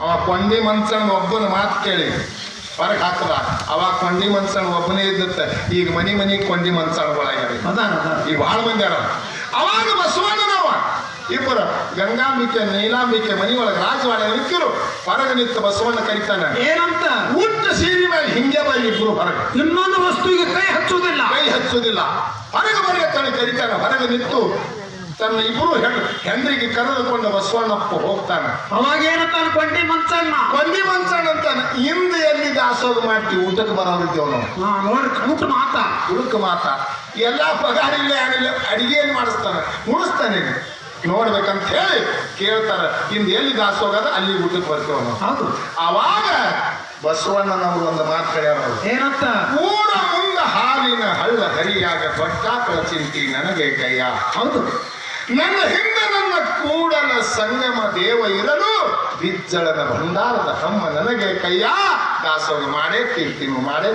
ಅವ ಕೊಂಡಿ ಮನ್ಸಣ್ಣ ಒಬ್ಬನ ಮಾತು ಕೇಳಿ. ಹೊರಗೆ ಹಾಕದ. ಅವಾಗ ಕೊಂಡಿ ಮನ್ಸಣ್ಣ ಒಬ್ಬನೇ ಇದ್ದತ್ತೆ ಈಗ ಮನಿ ಮನಿ ಕೊಂಡಿ ಮನ್ಸಣ್ಣಗಳಾಗ್ಯಾರ. ಈಗ ಭಾಳ ಮಂದಿ ಅರ ಅವಾಗ ಬಸವಣ್ಣನವ. ಇಬ್ಬರು ಗಂಗಾಂಬಿಕೆ ನೀಲಾಂಬಿಕೆ ಮನಿ ಒಳಗೆ ರಾಜವಾಡ ಇಕ್ಕಿರು. ಹೊರಗೆ ನಿಂತ ಬಸವಣ್ಣ ಕರಿತಾನೆ. ಏನಂತ? ಊಟ ಸೀರಿ ಮೇಲೆ ಹಿಂಗೆ ಬರಲಿ ಇಬ್ರು ಹೊರಗೆ ಇನ್ನೊಂದು ವಸ್ತುವಿಗೆ ಕೈ ಹಚ್ಚುವುದಿಲ್ಲ. ಕೈ ಹಚ್ಚುವುದಿಲ್ಲ. ಹೊರಗೆ ಬರೆಯ ತಲೆ ಕರಿತಾನೆ. ಹೊರಗೆ ನಿಂತು ತನ್ನ ಇಬ್ರು ಹೆಣ್ಣು ಹೆಂಡ್ರಿಗೆ ಕರೆದುಕೊಂಡು ಬಸವಣ್ಣಪ್ಪ ಹೋಗ್ತಾನೆ. ಅವಾಗ ಏನಂತಾನ ಕೊಂಡಿ ಮಂಚಣ್ಣ ಕೊಂಡಿ ಮಂಚಣ್ಣ ಅಂತಾನೆ. ಹಿಂದೆ ಎಲ್ಲಿ ದಾಸೋಹ ಮಾಡ್ತೀವಿ ಊಟಕ್ಕೆ ಬರೋದಿದ್ದೇವ್ ನಾವು ನೋಡ್ರಿ ಕಣಕ್ ಮಾತಾ. ಹುಡುಕ ಮಾತ. ಎಲ್ಲ ಪಗಾರಿಲ್ಲ ಏನಿಲ್ಲ ಅಡಿಗೆ ಏನು ಮಾಡಿಸ್ತಾನೆ. ಮುಡಿಸ್ತಾನೆ ನೋಡ್ಬೇಕಂತ ಹೇಳಿ ಕೇಳ್ತಾರೆ ಹಿಂದೆ ಎಲ್ಲಿ ದಾಸೋಗದ ಅಲ್ಲಿ ಊಟಕ್ಕೆ ಬರ್ತೀವಿ ನಾವು ಹೌದು. ಅವಾಗ ಬಸವಣ್ಣನವರು ಒಂದು ಮಾತು ಹೇಳ್ಯಾರ. ಏನಂತ ಕೂಡ ಮುಂದ ಹಾಲಿನ ಹಳ್ಳ ಹರಿಯಾಗ ದೊಡ್ಡ ಚಿಂತಿ ನನಗೆ ಕೈಯ. ಹೌದು. ನನ್ನ ಹಿಂದೆ ನನ್ನ ಕೂಡಲ ಸಂಗಮ ದೇವ ಇರಲು ಬಿಜ್ಜಳನ ಭಂಡಾರದ ಹಮ್ಮ ನನಗೆ ಕೈಯ ದಾಸವಿ ಮಾಡೇ, ಕೀರ್ತಿನು ಮಾಡೇ.